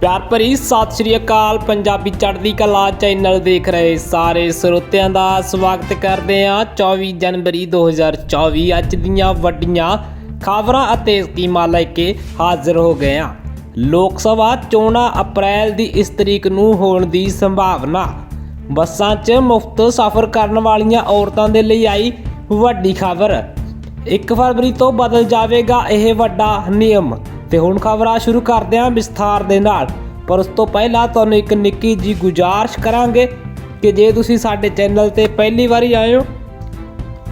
ਪਿਆਰ ਭਰੀ ਸਤਿ ਸ਼੍ਰੀ ਅਕਾਲ। ਪੰਜਾਬੀ ਚੜ੍ਹਦੀ ਕਲਾ ਚੈਨਲ ਦੇਖ ਰਹੇ ਸਾਰੇ ਸਰੋਤਿਆਂ ਦਾ ਸਵਾਗਤ ਕਰਦੇ ਹਾਂ। 24 ਜਨਵਰੀ 2024 ਅੱਜ ਦੀਆਂ ਵੱਡੀਆਂ ਖਬਰਾਂ ਅਤੇ ਸਕੀਮਾਂ ਲੈ ਕੇ ਹਾਜ਼ਰ ਹੋ ਗਏ ਹਾਂ। ਲੋਕ ਸਭਾ ਚੋਣਾਂ ਅਪ੍ਰੈਲ ਦੀ ਇਸ ਤਰੀਕ ਨੂੰ ਹੋਣ ਦੀ ਸੰਭਾਵਨਾ। ਬੱਸਾਂ 'ਚ ਮੁਫਤ ਸਫ਼ਰ ਕਰਨ ਵਾਲੀਆਂ ਔਰਤਾਂ ਦੇ ਲਈ ਆਈ ਵੱਡੀ ਖਬਰ। 1 ਫਰਵਰੀ ਤੋਂ ਬਦਲ ਜਾਵੇਗਾ ਇਹ ਵੱਡਾ ਨਿਯਮ। ਤੇ ਹੁਣ ਖਬਰਾਂ ਸ਼ੁਰੂ ਕਰਦੇ ਹਾਂ ਵਿਸਥਾਰ ਦੇ ਨਾਲ। ਪਰ ਉਸ ਤੋਂ ਪਹਿਲਾਂ ਤੁਹਾਨੂੰ ਇੱਕ ਨਿੱਕੀ ਜੀ ਗੁਜ਼ਾਰਿਸ਼ ਕਰਾਂਗੇ ਕਿ ਜੇ ਤੁਸੀਂ ਸਾਡੇ ਚੈਨਲ ਤੇ ਪਹਿਲੀ ਵਾਰੀ ਆਏ ਹੋ,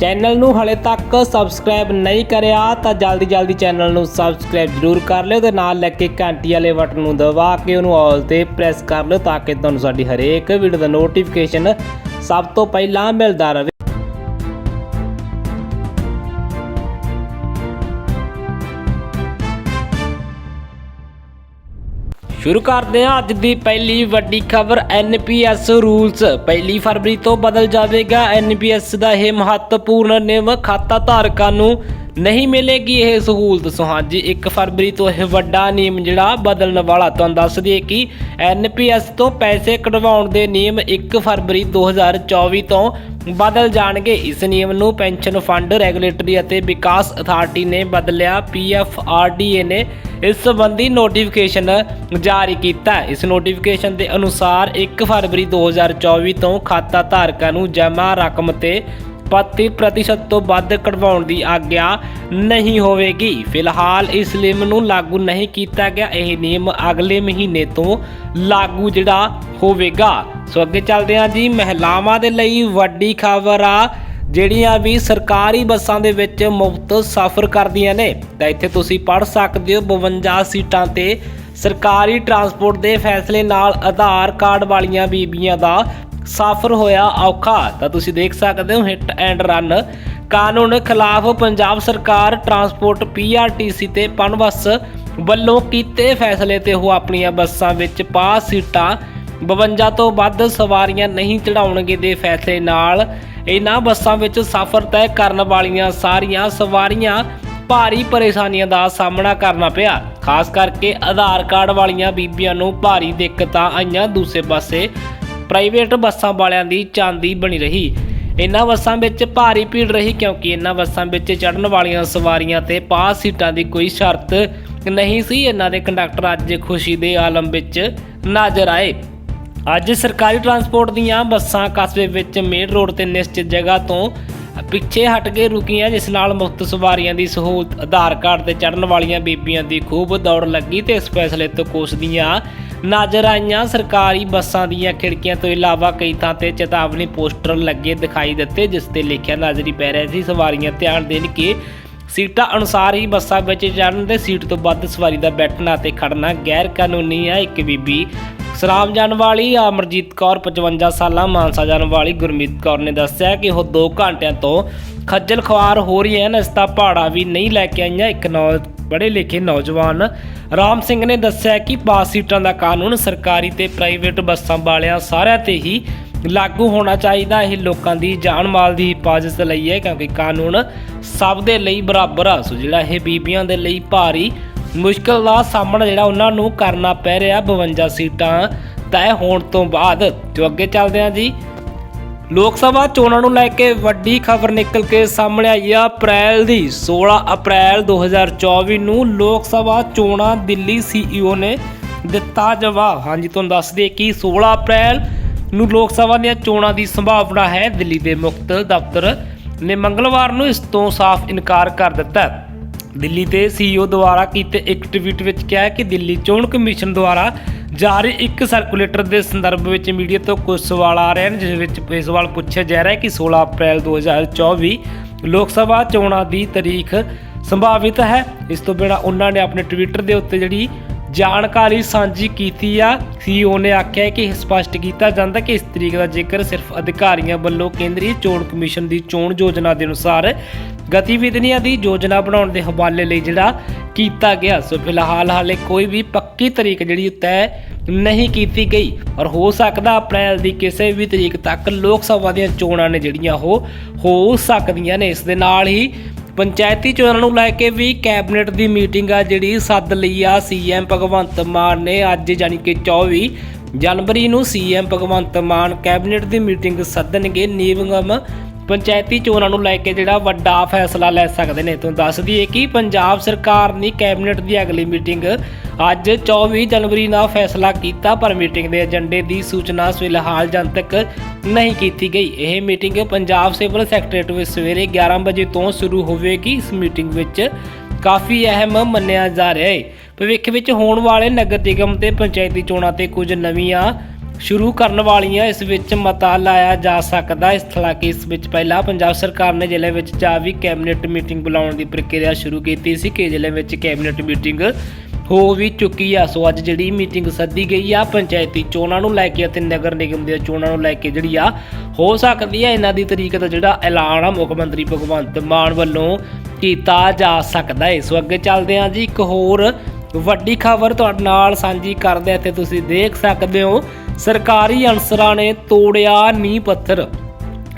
ਚੈਨਲ ਨੂੰ ਹਲੇ ਤੱਕ ਸਬਸਕ੍ਰਾਈਬ ਨਹੀਂ ਕਰਿਆ, ਤਾਂ ਜਲਦੀ ਜਲਦੀ ਚੈਨਲ ਨੂੰ ਸਬਸਕ੍ਰਾਈਬ ਜ਼ਰੂਰ ਕਰ ਲਿਓ ਤੇ ਨਾਲ ਲੈ ਕੇ ਘੰਟੀ ਵਾਲੇ ਬਟਨ ਨੂੰ ਦਬਾ ਕੇ ਉਹਨੂੰ ਆਲ ਤੇ ਪ੍ਰੈਸ ਕਰ ਲਿਓ ਤਾਂ ਕਿ ਤੁਹਾਨੂੰ ਸਾਡੀ ਹਰੇਕ ਵੀਡੀਓ ਦਾ ਨੋਟੀਫਿਕੇਸ਼ਨ ਸਭ ਤੋਂ ਪਹਿਲਾਂ ਮਿਲਦਾ ਰਹੇ। ਸ਼ੁਰੂ ਕਰਦੇ ਹਾਂ ਅੱਜ ਦੀ ਪਹਿਲੀ ਵੱਡੀ ਖਬਰ ਐਨਪੀਐਸ ਰੂਲਸ। ਪਹਿਲੀ ਫਰਵਰੀ ਤੋਂ ਬਦਲ ਜਾਵੇਗਾ ਐਨਪੀਐਸ ਦਾ ਇਹ ਮਹੱਤਵਪੂਰਨ ਨਿਯਮ। ਖਾਤਾ ਧਾਰਕਾਂ ਨੂੰ ਨਹੀਂ ਮਿਲੇਗੀ ਇਹ ਸਹੂਲਤ। ਸੋ ਹਾਂਜੀ 1 ਫਰਵਰੀ ਤੋਂ ਇਹ ਵੱਡਾ ਨਿਯਮ ਜਿਹੜਾ ਬਦਲਣ ਵਾਲਾ ਤੁਹਾਨੂੰ ਦੱਸ ਦਈਏ ਕਿ ਐਨਪੀਐਸ ਤੋਂ ਪੈਸੇ ਕਢਵਾਉਣ ਦੇ ਨਿਯਮ 1 ਫਰਵਰੀ 2024 ਤੋਂ ਬਦਲ ਜਾਣਗੇ। ਇਸ ਨਿਯਮ ਨੂੰ ਪੈਨਸ਼ਨ ਫੰਡ ਰੈਗੂਲੇਟਰੀ ਅਤੇ ਵਿਕਾਸ ਅਥਾਰਟੀ ਨੇ ਬਦਲਿਆ। ਪੀਐਫਆਰਡੀਏ ਨੇ ਇਸ ਸੰਬੰਧੀ ਨੋਟੀਫਿਕੇਸ਼ਨ ਜਾਰੀ ਕੀਤਾ। ਇਸ ਨੋਟੀਫਿਕੇਸ਼ਨ ਦੇ ਅਨੁਸਾਰ 1 ਫਰਵਰੀ 2024 ਤੋਂ ਖਾਤਾ ਧਾਰਕਾਂ ਨੂੰ ਜਮ੍ਹਾਂ ਰਕਮ ਤੇ 25 ਪ੍ਰਤੀਸ਼ਤ ਤੋਂ ਵੱਧ ਕਢਵਾਉਣ ਦੀ ਆਗਿਆ ਨਹੀਂ ਹੋਵੇਗੀ। ਫਿਲਹਾਲ ਇਸ ਨਿਯਮ ਨੂੰ ਲਾਗੂ ਨਹੀਂ ਕੀਤਾ ਗਿਆ। ਇਹ ਨਿਯਮ ਅਗਲੇ ਮਹੀਨੇ ਤੋਂ ਲਾਗੂ ਜਿਹੜਾ ਹੋਵੇਗਾ। ਸੋ ਅੱਗੇ ਚੱਲਦੇ ਹਾਂ ਜੀ ਮਹਿਲਾਵਾਂ ਦੇ ਲਈ ਵੱਡੀ ਖਬਰ ਆ, ਜਿਹੜੀਆਂ ਵੀ ਸਰਕਾਰੀ ਬੱਸਾਂ ਦੇ ਵਿੱਚ ਮੁਫਤ ਸਫ਼ਰ ਕਰਦੀਆਂ ਨੇ। ਤਾਂ ਇੱਥੇ ਤੁਸੀਂ ਪੜ੍ਹ ਸਕਦੇ ਹੋ 52 ਸੀਟਾਂ ਤੇ ਸਰਕਾਰੀ ਟਰਾਂਸਪੋਰਟ ਦੇ ਫੈਸਲੇ ਨਾਲ ਆਧਾਰ ਕਾਰਡ ਵਾਲੀਆਂ ਬੀਬੀਆਂ ਦਾ ਸਫ਼ਰ ਹੋਇਆ ਔਖਾ। ਤਾਂ ਤੁਸੀਂ ਦੇਖ ਸਕਦੇ ਹੋ ਹਿੱਟ ਐਂਡ ਰਨ। ਕਾਨੂੰਨ ਖਿਲਾਫ ਪੰਜਾਬ ਸਰਕਾਰ ਟਰਾਂਸਪੋਰਟ ਪੀਆਰਟੀਸੀ ਤੇ ਪਨਬੱਸ ਵੱਲੋਂ ਕੀਤੇ ਫੈਸਲੇ ਤੇ ਉਹ ਆਪਣੀਆਂ ਬੱਸਾਂ ਵਿੱਚ ਪਾ ਸੀਟਾਂ 52 ਤੋਂ ਵੱਧ ਸਵਾਰੀਆਂ ਨਹੀਂ ਚੜਾਉਣਗੇ ਦੇ ਫੈਸਲੇ ਨਾਲ। ਇਹਨਾਂ ਬੱਸਾਂ ਵਿੱਚ ਸਫ਼ਰ ਤੈਅ ਕਰਨ ਵਾਲੀਆਂ ਸਾਰੀਆਂ ਸਵਾਰੀਆਂ ਭਾਰੀ ਪਰੇਸ਼ਾਨੀਆਂ ਦਾ ਸਾਹਮਣਾ ਕਰਨਾ ਪਿਆ। ਖਾਸ ਕਰਕੇ ਆਧਾਰ ਕਾਰਡ ਵਾਲੀਆਂ ਬੀਬੀਆਂ ਨੂੰ ਭਾਰੀ ਦਿੱਕਤਾਂ ਆਈਆਂ। ਦੂਸਰੇ ਪਾਸੇ ਪ੍ਰਾਈਵੇਟ ਬੱਸਾਂ ਵਾਲਿਆਂ ਦੀ ਚਾਂਦੀ ਬਣੀ ਰਹੀ। ਇਹਨਾਂ ਬੱਸਾਂ ਵਿੱਚ ਭਾਰੀ ਭੀੜ ਰਹੀ ਕਿਉਂਕਿ ਇਹਨਾਂ ਬੱਸਾਂ ਵਿੱਚ ਚੜ੍ਹਨ ਵਾਲੀਆਂ ਸਵਾਰੀਆਂ ਤੇ ਪਾਸ ਸੀਟਾਂ ਦੀ ਕੋਈ ਸ਼ਰਤ ਨਹੀਂ ਸੀ। ਇਹਨਾਂ ਦੇ ਕੰਡਕਟਰ ਅੱਜ ਖੁਸ਼ੀ ਦੇ ਆਲਮ ਵਿੱਚ ਨਜ਼ਰ ਆਏ। ਅੱਜ ਸਰਕਾਰੀ ਟਰਾਂਸਪੋਰਟ ਦੀਆਂ ਬੱਸਾਂ ਕਸਬੇ ਵਿੱਚ ਮੇਨ ਰੋਡ ਤੇ ਨਿਸ਼ਚਿਤ ਜਗ੍ਹਾ ਤੋਂ ਪਿੱਛੇ ਹਟ ਕੇ ਰੁਕੀਆਂ, ਜਿਸ ਨਾਲ ਮੁਫਤ ਸਵਾਰੀਆਂ ਦੀ ਸਹੂਲਤ, ਆਧਾਰ ਕਾਰਡ ਤੇ ਚੜਨ ਵਾਲੀਆਂ ਬੀਬੀਆਂ ਦੀ ਖੂਬ ਦੌੜ ਲੱਗੀ ਤੇ ਇਸ ਫੈਸਲੇ ਤੋਂ ਕੋਸਦੀਆਂ ਨਜ਼ਰ ਆਈਆਂ। ਸਰਕਾਰੀ ਬੱਸਾਂ ਦੀਆਂ ਖਿੜਕੀਆਂ ਤੋਂ ਇਲਾਵਾ ਕਈ ਥਾਂ ਤੇ ਚੇਤਾਵਨੀ ਪੋਸਟਰ ਲੱਗੇ ਦਿਖਾਈ ਦਿੱਤੇ, ਜਿਸ ਤੇ ਲਿਖਿਆ ਨਜ਼ਰੀ ਪੈ ਰਿਹਾ ਸੀ, ਸਵਾਰੀਆਂ ਧਿਆਨ ਦੇਣ ਕਿ ਸੀਟਾਂ ਅਨੁਸਾਰ ਹੀ ਬੱਸਾਂ ਵਿੱਚ ਚੜ੍ਹਨ ਦੇ ਸੀਟ ਤੋਂ ਵੱਧ ਸਵਾਰੀ ਦਾ ਬੈਠਣਾ ਤੇ ਖੜਨਾ ਗੈਰ ਕਾਨੂੰਨੀ ਹੈ। ਇੱਕ ਬੀਬੀ ਸਰਾਮ ਜਾਣ ਵਾਲੀ ਅਮਰਜੀਤ ਕੌਰ 55 ਸਾਲਾਂ, ਮਾਨਸਾ ਜਾਣ ਵਾਲੀ ਗੁਰਮੀਤ ਕੌਰ ਨੇ ਦੱਸਿਆ ਕਿ ਉਹ 2 ਘੰਟਿਆਂ ਤੋਂ ਖੱਜਲ ਖਵਾਰ ਹੋ ਰਹੀਆਂ ਹਨ ਇਸ ਦਾ ਭਾੜਾ ਵੀ ਨਹੀਂ ਲੈ ਕੇ ਆਈਆਂ। ਇੱਕ ਨੌ, ਪੜ੍ਹੇ ਲਿਖੇ ਨੌਜਵਾਨ ਰਾਮ ਸਿੰਘ ਨੇ ਦੱਸਿਆ ਕਿ ਪਾਸ ਸੀਟਾਂ ਦਾ ਕਾਨੂੰਨ ਸਰਕਾਰੀ ਤੇ ਪ੍ਰਾਈਵੇਟ ਬੱਸਾਂ ਵਾਲਿਆਂ ਸਾਰਿਆਂ ਤੇ ਹੀ ਲਾਗੂ ਹੋਣਾ ਚਾਹੀਦਾ। ਇਹ ਲੋਕਾਂ ਦੀ ਜਾਨ ਮਾਲ ਦੀ ਹਿਫਾਜ਼ਤ ਲਈ ਹੈ, ਕਿਉਂਕਿ ਕਾਨੂੰਨ ਸਭ ਦੇ ਲਈ ਬਰਾਬਰ ਆ। ਸੋ ਜਿਹੜਾ ਇਹ ਬੀਬੀਆਂ ਦੇ ਲਈ ਭਾਰੀ ਮੁਸ਼ਕਲ ਦਾ ਸਾਹਮਣਾ ਜਿਹੜਾ ਉਹਨਾਂ ਨੂੰ ਕਰਨਾ ਪੈ ਰਿਹਾ 52 ਸੀਟਾਂ ਤੈਅ ਹੋਣ ਤੋਂ ਬਾਅਦ। ਜੋ ਅੱਗੇ ਚੱਲਦੇ ਹਾਂ ਜੀ। ਲੋਕ ਸਭਾ ਚੋਣਾਂ ਨੂੰ ਲੈ ਕੇ ਵੱਡੀ ਖਬਰ ਨਿਕਲ ਕੇ ਸਾਹਮਣੇ ਆਈ ਆ ਅਪ੍ਰੈਲ ਦੀ। 16 ਅਪ੍ਰੈਲ 2024 ਨੂੰ ਲੋਕ ਸਭਾ ਚੋਣਾਂ ਦਿੱਲੀ ਸੀਈਓ ਨੇ ਦਿੱਤਾ ਜਵਾਬ। ਹਾਂਜੀ, ਤੁਹਾਨੂੰ ਦੱਸ ਦਈਏ ਕਿ 16 ਅਪ੍ਰੈਲ ਨੂੰ ਲੋਕ ਸਭਾ ਦੀਆਂ ਚੋਣਾਂ ਦੀ ਸੰਭਾਵਨਾ ਹੈ। ਦਿੱਲੀ ਦੇ ਮੁਕਤ ਦਫ਼ਤਰ ਨੇ ਮੰਗਲਵਾਰ ਨੂੰ ਇਸ ਤੋਂ ਸਾਫ਼ ਇਨਕਾਰ ਕਰ ਦਿੱਤਾ। ਦਿੱਲੀ ਦੇ ਸੀਈਓ ਦੁਆਰਾ ਕੀਤੇ ਇੱਕ ਟਵੀਟ ਵਿੱਚ ਕਿਹਾ ਹੈ ਕਿ ਦਿੱਲੀ ਚੋਣ ਕਮਿਸ਼ਨ ਦੁਆਰਾ ਜਾਰੀ ਇੱਕ ਸਰਕੂਲੇਟਰ ਦੇ ਸੰਦਰਭ ਵਿੱਚ ਮੀਡੀਆ ਤੋਂ ਕੁਝ ਸਵਾਲ ਆ ਰਹੇ ਹਨ, ਜਿਸ ਵਿੱਚ ਇਹ ਸਵਾਲ ਪੁੱਛਿਆ ਜਾ ਰਿਹਾ ਹੈ ਕਿ 16 ਅਪ੍ਰੈਲ 2024 ਲੋਕ ਸਭਾ ਚੋਣਾਂ ਦੀ ਤਾਰੀਖ ਸੰਭਾਵਿਤ ਹੈ। ਇਸ ਤੋਂ ਬਿਨਾਂ ਉਹਨਾਂ ਨੇ ਆਪਣੇ ਟਵਿੱਟਰ ਦੇ ਉੱਤੇ ਜਿਹੜੀ ਜਾਣਕਾਰੀ ਸਾਂਝੀ ਕੀਤੀ ਆ ਸੀਈਓ ਨੇ ਆਖਿਆ ਕਿ ਇਹ ਸਪਸ਼ਟ ਕੀਤਾ ਜਾਂਦਾ ਕਿ ਇਸ ਤਰੀਕ ਦਾ ਜ਼ਿਕਰ ਸਿਰਫ ਅਧਿਕਾਰੀਆਂ ਵੱਲੋਂ ਕੇਂਦਰੀ ਚੋਣ ਕਮਿਸ਼ਨ ਦੀ ਚੋਣ ਯੋਜਨਾ ਦੇ ਅਨੁਸਾਰ ਗਤੀਵਿਧੀਆਂ ਦੀ ਯੋਜਨਾ ਬਣਾਉਣ ਦੇ ਹਵਾਲੇ ਲਈ ਜਿਹੜਾ ਕੀਤਾ ਗਿਆ। ਸੋ ਫਿਲਹਾਲ ਹਾਲੇ ਕੋਈ ਵੀ ਪੱਕੀ ਤਰੀਕ ਜਿਹੜੀ ਤੈਅ ਨਹੀਂ ਕੀਤੀ ਗਈ। ਔਰ ਹੋ ਸਕਦਾ ਅਪ੍ਰੈਲ ਦੀ ਕਿਸੇ ਵੀ ਤਰੀਕ ਤੱਕ ਲੋਕ ਸਭਾ ਦੀਆਂ ਚੋਣਾਂ ਨੇ ਜਿਹੜੀਆਂ ਉਹ ਹੋ ਸਕਦੀਆਂ ਨੇ। ਇਸ ਦੇ ਨਾਲ ਹੀ ਪੰਚਾਇਤੀ ਚੋਣਾਂ ਨੂੰ ਲੈ ਕੇ ਵੀ ਕੈਬਨਿਟ ਦੀ ਮੀਟਿੰਗ ਆ ਜਿਹੜੀ ਸੱਦ ਲਈ ਆ ਸੀਐਮ ਭਗਵੰਤ ਮਾਨ ਨੇ ਅੱਜ ਯਾਨੀ ਕਿ 24 ਜਨਵਰੀ ਨੂੰ ਸੀਐਮ ਭਗਵੰਤ ਮਾਨ ਕੈਬਨਿਟ ਦੀ ਮੀਟਿੰਗ ਸੱਦਣਗੇ। ਨਿਯਮ ਪੰਚਾਇਤੀ ਚੋਣਾਂ ਨੂੰ ਲੈ ਕੇ ਜਿਹੜਾ ਵੱਡਾ ਫੈਸਲਾ ਲੈ ਸਕਦੇ ਨੇ। ਤੁਹਾਨੂੰ ਦੱਸ ਦਈਏ ਕਿ ਪੰਜਾਬ ਸਰਕਾਰ ਨੇ ਕੈਬਨਿਟ ਦੀ ਅਗਲੀ ਮੀਟਿੰਗ ਅੱਜ 24 ਜਨਵਰੀ ਦਾ ਫੈਸਲਾ ਕੀਤਾ, ਪਰ ਮੀਟਿੰਗ ਦੇ ਏਜੰਡੇ ਦੀ ਸੂਚਨਾ ਫਿਲਹਾਲ ਜਨਤਕ ਨਹੀਂ ਕੀਤੀ ਗਈ। ਇਹ ਮੀਟਿੰਗ ਪੰਜਾਬ ਸਿਵਲ ਸੈਕਟਰੀਏਟ ਵਿੱਚ ਸਵੇਰੇ 11 ਵਜੇ ਤੋਂ ਸ਼ੁਰੂ ਹੋਵੇਗੀ। ਇਸ ਮੀਟਿੰਗ ਵਿੱਚ ਕਾਫੀ ਅਹਿਮ ਮੰਨਿਆ ਜਾ ਰਿਹਾ ਹੈ। ਭਵਿੱਖ ਵਿੱਚ ਹੋਣ ਵਾਲੇ ਨਗਰ ਨਿਗਮ ਤੇ ਪੰਚਾਇਤੀ ਚੋਣਾਂ ਤੇ ਕੁਝ ਨਵੀਆਂ ਸ਼ੁਰੂ ਕਰਨ ਵਾਲੀਆਂ ਇਸ ਵਿੱਚ ਮਤਾ ਲਾਇਆ ਜਾ ਸਕਦਾ। ਇਸ ਹਾਲਾਂਕਿ ਇਸ ਵਿੱਚ ਪਹਿਲਾਂ ਪੰਜਾਬ ਸਰਕਾਰ ਨੇ ਜ਼ਿਲ੍ਹੇ ਵਿੱਚ ਜਾ ਵੀ ਕੈਬਨਿਟ ਮੀਟਿੰਗ ਬੁਲਾਉਣ ਦੀ ਪ੍ਰਕਿਰਿਆ ਸ਼ੁਰੂ ਕੀਤੀ ਸੀ ਕਿ ਜ਼ਿਲ੍ਹੇ ਵਿੱਚ ਕੈਬਨਿਟ ਮੀਟਿੰਗ ਹੋ ਵੀ ਚੁੱਕੀ ਆ। ਸੋ ਅੱਜ ਜਿਹੜੀ ਮੀਟਿੰਗ ਸੱਦੀ ਗਈ ਆ, ਪੰਚਾਇਤੀ ਚੋਣਾਂ ਨੂੰ ਲੈ ਕੇ ਅਤੇ ਨਗਰ ਨਿਗਮ ਦੀਆਂ ਚੋਣਾਂ ਨੂੰ ਲੈ ਕੇ ਜਿਹੜੀ ਆ, ਹੋ ਸਕਦੀ ਹੈ ਇਹਨਾਂ ਦੀ ਤਰੀਕ ਦਾ ਜਿਹੜਾ ਐਲਾਨ ਆ, ਮੁੱਖ ਮੰਤਰੀ ਭਗਵੰਤ ਮਾਨ ਵੱਲੋਂ ਕੀਤਾ ਜਾ ਸਕਦਾ ਹੈ ਸੋ ਅੱਗੇ ਚੱਲਦੇ ਹਾਂ ਜੀ, ਇੱਕ ਹੋਰ ਵੱਡੀ ਖਬਰ ਤੁਹਾਡੇ ਨਾਲ ਸਾਂਝੀ ਕਰਦੇ ਹਾਂ ਤੇ ਤੁਸੀਂ ਦੇਖ ਸਕਦੇ ਹੋ ਸਰਕਾਰੀ ਅਨਸਰਾਂ ਨੇ ਤੋੜਿਆ ਨੀਂਹ ਪੱਥਰ।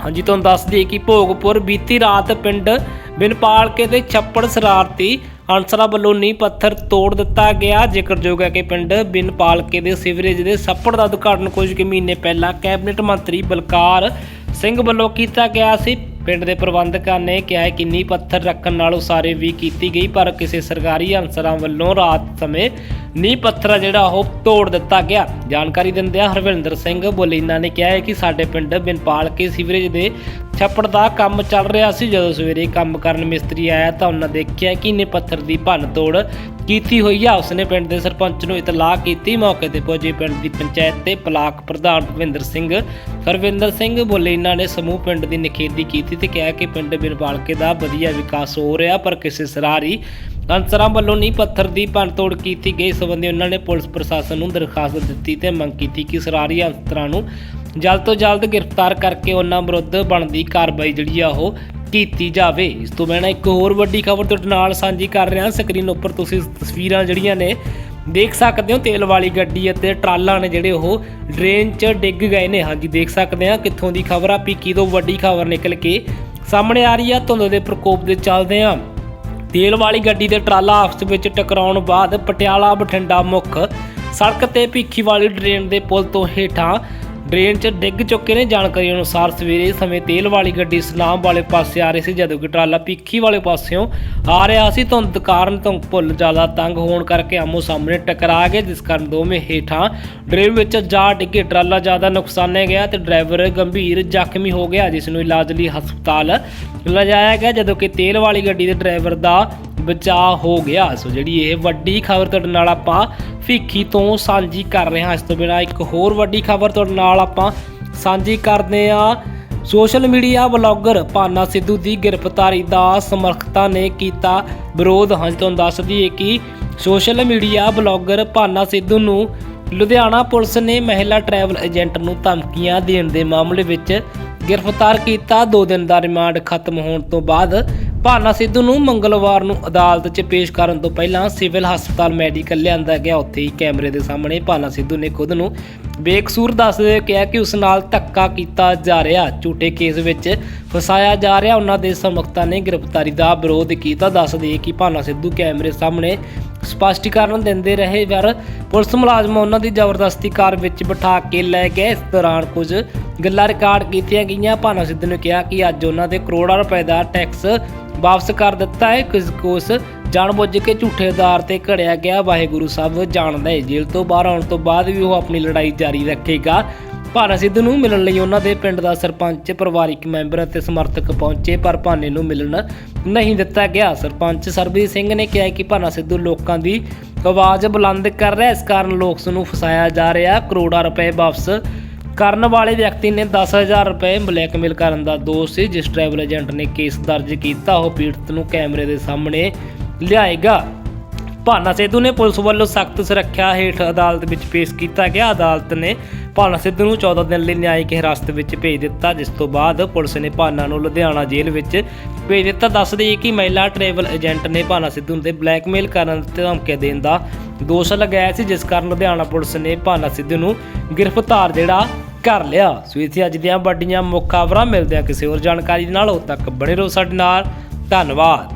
ਹਾਂਜੀ, ਤੁਹਾਨੂੰ ਦੱਸ ਦਈਏ ਕਿ ਭੋਗਪੁਰ ਬੀਤੀ ਰਾਤ ਪਿੰਡ ਬਿਨਪਾਲਕੇ ਦੇ ਛੱਪੜ ਸਰਾਰਤੀ ਅਨਸਰਾਂ ਵੱਲੋਂ ਨੀਂਹ ਪੱਥਰ ਤੋੜ ਦਿੱਤਾ ਗਿਆ। ਜ਼ਿਕਰਯੋਗ ਹੈ ਕਿ ਪਿੰਡ ਬਿਨਪਾਲਕੇ ਦੇ ਸਿਵਰੇਜ ਦੇ ਛੱਪੜ ਦਾ ਉਦਘਾਟਨ ਕੁਝ ਕੁ ਮਹੀਨੇ ਪਹਿਲਾਂ ਕੈਬਨਿਟ ਮੰਤਰੀ ਬਲਕਾਰ ਸਿੰਘ ਵੱਲੋਂ ਕੀਤਾ ਗਿਆ ਸੀ। ਪਿੰਡ ਦੇ ਪ੍ਰਬੰਧਕਾਂ ਨੇ ਕਿਹਾ ਕਿ ਨੀਂਹ ਪੱਥਰ ਰੱਖਣ ਨਾਲ ਉਸਾਰੀ ਵੀ ਕੀਤੀ ਗਈ, ਪਰ ਕਿਸੇ ਸਰਕਾਰੀ ਅਨਸਰਾਂ ਵੱਲੋਂ ਰਾਤ ਸਮੇਂ ਨੀਂਹ ਪੱਥਰ ਆ ਜਿਹੜਾ ਉਹ ਤੋੜ ਦਿੱਤਾ ਗਿਆ। ਜਾਣਕਾਰੀ ਦਿੰਦਿਆਂ ਹਰਵਿੰਦਰ ਸਿੰਘ ਬੋਲੀਨਾ ਨੇ ਕਿਹਾ ਹੈ ਕਿ ਸਾਡੇ ਪਿੰਡ ਬਿਨਪਾਲ ਕੇ ਸੀਵਰੇਜ ਦੇ ਛੱਪੜ ਦਾ ਕੰਮ ਚੱਲ ਰਿਹਾ ਸੀ। ਜਦੋਂ ਸਵੇਰੇ ਕੰਮ ਕਰਨ ਮਿਸਤਰੀ ਆਇਆ ਤਾਂ ਉਹਨਾਂ ਦੇਖਿਆ ਕਿ ਨੀਂਹ ਪੱਥਰ ਦੀ ਭੰਨ ਤੋੜ ਕੀਤੀ ਹੋਈ ਆ। ਉਸਨੇ ਪਿੰਡ ਦੇ ਸਰਪੰਚ ਨੂੰ ਇਤਲਾਹ ਕੀਤੀ। ਮੌਕੇ ਤੇ ਪਹੁੰਚੇ ਪਿੰਡ ਦੀ ਪੰਚਾਇਤ ਤੇ ਬਲਾਕ ਪ੍ਰਧਾਨ ਭਵਿੰਦਰ ਸਿੰਘ। ਹਰਵਿੰਦਰ ਸਿੰਘ ਬੋਲੇ ਇਹਨਾਂ ਨੇ ਸਮੂਹ ਪਿੰਡ ਦੀ ਨਿਖੇਧੀ ਕੀਤੀ ਤੇ ਕਿਹਾ ਕਿ ਪਿੰਡ ਬਿਨਪਾਲਕੇ ਦਾ ਵਧੀਆ ਵਿਕਾਸ ਹੋ ਰਿਹਾ, ਪਰ ਕਿਸੇ ਸਰਾਰੀ ਅਨਸਰਾਂ ਵੱਲੋਂ ਨਹੀਂ ਪੱਥਰ ਦੀ ਭੰਨਤੋੜ ਕੀਤੀ ਗਈ। ਸਬੰਧੀ ਉਹਨਾਂ ਨੇ ਪੁਲਿਸ ਪ੍ਰਸ਼ਾਸਨ ਨੂੰ ਦਰਖਾਸਤ ਦਿੱਤੀ ਤੇ ਮੰਗ ਕੀਤੀ ਕਿ ਸਰਾਰੀ ਅਨਸਰਾਂ ਨੂੰ ਜਲਦ ਤੋਂ ਜਲਦ ਗ੍ਰਿਫਤਾਰ ਕਰਕੇ ਉਹਨਾਂ ਵਿਰੁੱਧ ਬਣਦੀ ਕਾਰਵਾਈ ਜਿਹੜੀ ਆ ਉਹ ਕੀਤੀ ਜਾਵੇ। ਇਸ ਤੋਂ ਬਿਨਾਂ ਇੱਕ ਹੋਰ ਵੱਡੀ ਖਬਰ ਤੁਹਾਡੇ ਨਾਲ ਸਾਂਝੀ ਕਰ ਰਿਹਾ ਸਕਰੀਨ ਉੱਪਰ ਤੁਸੀਂ ਤਸਵੀਰਾਂ ਜਿਹੜੀਆਂ ਨੇ, ਦੇਖ ਸਕਦੇ ਹੋ। ਤੇਲ ਵਾਲੀ ਗੱਡੀ ਅਤੇ ਟਰਾਲਾ ਨੇ ਜਿਹੜੇ ਉਹ ਡਰੇਨ 'ਚ ਡਿੱਗ ਗਏ ਨੇ। ਹਾਂਜੀ, ਦੇਖ ਸਕਦੇ ਆ ਕਿੱਥੋਂ ਦੀ ਖਬਰ ਆ। ਪੀਕੀ ਤੋਂ ਵੱਡੀ ਖਬਰ ਨਿਕਲ ਕੇ ਸਾਹਮਣੇ ਆ ਰਹੀ ਆ। ਧੁੰਦ ਦੇ ਪ੍ਰਕੋਪ ਦੇ ਚੱਲਦੇ ਆ ਤੇਲ ਵਾਲੀ ਗੱਡੀ ਤੇ ਟਰਾਲਾ ਆਪਸ ਵਿੱਚ ਟਕਰਾਉਣ ਬਾਅਦ ਪਟਿਆਲਾ ਬਠਿੰਡਾ ਮੁੱਖ ਸੜਕ ਤੇ ਭੀਖੀ ਵਾਲੀ ਡਰੇਨ ਦੇ ਪੁਲ ਤੋਂ ਹੇਠਾਂ ਡਰੇਨ 'ਚ ਡਿੱਗ ਚੁੱਕੇ ਨੇ। ਜਾਣਕਾਰੀ ਅਨੁਸਾਰ ਸਵੇਰੇ ਸਮੇਂ ਤੇਲ ਵਾਲੀ ਗੱਡੀ ਸਨਾਮ ਵਾਲੇ ਪਾਸੇ ਆ ਰਹੀ ਸੀ, ਜਦੋਂ ਕਿ ਟਰਾਲਾ ਭੀਖੀ ਵਾਲੇ ਪਾਸਿਓਂ ਆ ਰਿਹਾ ਸੀ। ਧੁੰਦ ਕਾਰਨ ਤੋਂ ਪੁਲ ਜ਼ਿਆਦਾ ਤੰਗ ਹੋਣ ਕਰਕੇ ਆਮੋ ਸਾਹਮਣੇ ਟਕਰਾ ਗਏ, ਜਿਸ ਕਾਰਨ ਦੋਵੇਂ ਹੇਠਾਂ ਡਰੇਨ ਵਿੱਚ ਜਾ ਡਿੱਗੇ। ਟਰਾਲਾ ਜ਼ਿਆਦਾ ਨੁਕਸਾਨਿਆ ਗਿਆ ਤੇ ਡਰਾਈਵਰ ਗੰਭੀਰ ਜ਼ਖਮੀ ਹੋ ਗਿਆ, ਜਿਸ ਨੂੰ ਇਲਾਜ ਲਈ ਹਸਪਤਾਲ ਲਿਜਾਇਆ ਗਿਆ, ਜਦੋਂ ਕਿ ਤੇਲ ਵਾਲੀ ਗੱਡੀ ਦੇ ਡਰਾਈਵਰ ਦਾ ਬਚਾਅ ਹੋ ਗਿਆ। ਸੋ ਜਿਹੜੀ ਇਹ ਵੱਡੀ ਖਬਰ ਤੁਹਾਡੇ ਨਾਲ ਆਪਾਂ ਭੀਖੀ ਤੋਂ ਸਾਂਝੀ ਕਰ ਰਹੇ ਹਾਂ ਇਸ ਤੋਂ ਬਿਨਾਂ ਇੱਕ ਹੋਰ ਵੱਡੀ ਖਬਰ ਤੁਹਾਡੇ ਨਾਲ ਆਪਾਂ ਸਾਂਝੀ ਕਰਦੇ ਹਾਂ। Social media blogger Bhana Sidhu ਦੀ ਗ੍ਰਿਫਤਾਰੀ ਦਾ ਸਮਰਥਕਾਂ ਨੇ ਕੀਤਾ ਵਿਰੋਧ। ਹਾਂ ਤੁਹਾਨੂੰ ਦੱਸ ਦਈਏ ਕਿ social media blogger Bhana Sidhu ਨੂੰ ਲੁਧਿਆਣਾ ਪੁਲਿਸ ਨੇ ਮਹਿਲਾ ਟਰੈਵਲ ਏਜੰਟ ਨੂੰ ਧਮਕੀਆਂ ਦੇਣ ਦੇ ਮਾਮਲੇ ਵਿੱਚ ਗ੍ਰਿਫਤਾਰ ਕੀਤਾ। 2 ਦਿਨ ਦਾ ਰਿਮਾਂਡ ਖਤਮ ਹੋਣ ਤੋਂ ਬਾਅਦ ਭਾਨਾ ਸਿੱਧੂ ਨੂੰ ਮੰਗਲਵਾਰ ਨੂੰ ਅਦਾਲਤ 'ਚ ਪੇਸ਼ ਕਰਨ ਤੋਂ ਪਹਿਲਾਂ ਸਿਵਲ ਹਸਪਤਾਲ ਮੈਡੀਕਲ ਲਿਆਂਦਾ ਗਿਆ। ਉੱਥੇ ਹੀ ਕੈਮਰੇ ਦੇ ਸਾਹਮਣੇ ਭਾਨਾ ਸਿੱਧੂ ਨੇ ਖੁਦ ਨੂੰ ਬੇਕਸੂਰ ਦੱਸਦੇ ਹੋਏ ਕਿਹਾ ਕਿ ਉਸ ਨਾਲ ਧੱਕਾ ਕੀਤਾ ਜਾ ਰਿਹਾ। ਝੂਠੇ ਕੇਸ ਵਿੱਚ ਫਸਾਇਆ ਜਾ ਰਿਹਾ। ਉਹਨਾਂ ਦੇ ਸਮਰਥਕਾਂ ਨੇ ਗ੍ਰਿਫਤਾਰੀ ਦਾ ਵਿਰੋਧ ਕੀਤਾ। ਦੱਸਦੇ ਕਿ ਭਾਨਾ ਸਿੱਧੂ ਕੈਮਰੇ ਸਾਹਮਣੇ ਸਪਸ਼ਟੀਕਰਨ ਦਿੰਦੇ ਰਹੇ, ਪਰ ਪੁਲਿਸ ਮੁਲਾਜ਼ਮ ਉਹਨਾਂ ਦੀ ਜ਼ਬਰਦਸਤੀ ਕਾਰ ਵਿੱਚ ਬਿਠਾ ਕੇ ਲੈ ਗਏ। ਇਸ ਦੌਰਾਨ ਕੁਝ ਗੱਲਾਂ ਰਿਕਾਰਡ ਕੀਤੀਆਂ ਗਈਆਂ। ਭਾਨਾ ਸਿੱਧੂ ਨੇ ਕਿਹਾ ਕਿ ਅੱਜ ਉਹਨਾਂ ਦੇ ਕਰੋੜਾਂ ਰੁਪਏ ਦਾ ਟੈਕਸ ਵਾਪਸ ਕਰ ਦਿੱਤਾ ਹੈ। ਕੁਝ ਕੋਸ ਜਾਣਬੁੱਝ ਕੇ ਝੂਠੇ ਆਧਾਰ ਤੇ ਘੜਿਆ ਗਿਆ। ਵਾਹਿਗੁਰੂ ਸਾਹਿਬ ਜਾਣਦਾ ਹੈ। ਜੇਲ੍ਹ ਤੋਂ ਬਾਹਰ ਆਉਣ ਤੋਂ ਬਾਅਦ ਵੀ ਉਹ ਆਪਣੀ ਲੜਾਈ ਜਾਰੀ ਰੱਖੇਗਾ। ਭਾਨਾ ਸਿੱਧੂ ਨੂੰ ਮਿਲਣ ਲਈ ਉਹਨਾਂ ਦੇ ਪਿੰਡ ਦਾ ਸਰਪੰਚ, ਪਰਿਵਾਰਿਕ ਮੈਂਬਰ ਅਤੇ ਸਮਰਥਕ ਪਹੁੰਚੇ, ਪਰ ਭਾਨੇ ਨੂੰ ਮਿਲਣ ਨਹੀਂ ਦਿੱਤਾ ਗਿਆ। ਸਰਪੰਚ ਸਰਬਜੀਤ ਸਿੰਘ ਨੇ ਕਿਹਾ ਕਿ ਭਾਨਾ ਸਿੱਧੂ ਲੋਕਾਂ ਦੀ ਆਵਾਜ਼ ਬੁਲੰਦ ਕਰ ਰਿਹਾ ਇਸ ਕਾਰਨ ਲੋਕ ਨੂੰ ਫਸਾਇਆ ਜਾ ਰਿਹਾ ਕਰੋੜਾਂ ਰੁਪਏ ਵਾਪਸ ਕਰਨ ਵਾਲੇ ਵਿਅਕਤੀ ਨੇ 10000 ਰੁਪਏ ਬਲੈਕਮੇਲ ਕਰਨ ਦਾ ਦੋਸ਼ ਸੀ, ਜਿਸ ਟਰੈਵਲ ਏਜੰਟ ਨੇ ਕੇਸ ਦਰਜ ਕੀਤਾ। ਉਹ ਪੀੜਤ ਨੂੰ ਕੈਮਰੇ ਦੇ ਸਾਹਮਣੇ ਲਿਆਏਗਾ। ਭਾਨਾ ਸਿੱਧੂ ਨੇ ਪੁਲਿਸ ਵੱਲੋਂ ਸਖਤ ਸੁਰੱਖਿਆ ਹੇਠ ਅਦਾਲਤ ਵਿੱਚ ਪੇਸ਼ ਕੀਤਾ ਗਿਆ। ਅਦਾਲਤ ਨੇ ਭਾਨਾ ਸਿੱਧੂ ਨੂੰ 14 ਦਿਨ ਲਈ ਨਿਆਇਕ ਹਿਰਾਸਤ ਵਿੱਚ ਭੇਜ ਦਿੱਤਾ, ਜਿਸ ਤੋਂ ਬਾਅਦ ਪੁਲਿਸ ਨੇ ਭਾਨਾ ਨੂੰ ਲੁਧਿਆਣਾ ਜੇਲ੍ਹ ਵਿੱਚ ਭੇਜ ਦਿੱਤਾ। ਦੱਸ ਦਈਏ ਕਿ ਮਹਿਲਾ ਟਰੈਵਲ ਏਜੰਟ ਨੇ ਭਾਨਾ ਸਿੱਧੂ ਨੂੰ ਤੇ ਬਲੈਕਮੇਲ ਕਰਨ ਤੇ ਧਮਕੀਆਂ ਦੇਣ ਦਾ ਦੋਸ਼ ਲਗਾਇਆ ਸੀ, ਜਿਸ ਕਾਰਨ ਲੁਧਿਆਣਾ ਪੁਲਿਸ ਨੇ ਭਾਨਾ ਸਿੱਧੂ ਨੂੰ ਗ੍ਰਿਫਤਾਰ ਜਿਹੜਾ ਕਰ ਲਿਆ। ਸੋ ਇੱਥੇ ਅੱਜ ਦੀਆਂ ਵੱਡੀਆਂ ਮੁੱਖ ਖਬਰਾਂ ਮਿਲਦੇ ਆ। ਕਿਸੇ ਹੋਰ ਜਾਣਕਾਰੀ ਦੇ ਨਾਲ ਉਦੋਂ ਤੱਕ ਬਣੇ ਰਹੋ ਸਾਡੇ ਨਾਲ। ਧੰਨਵਾਦ।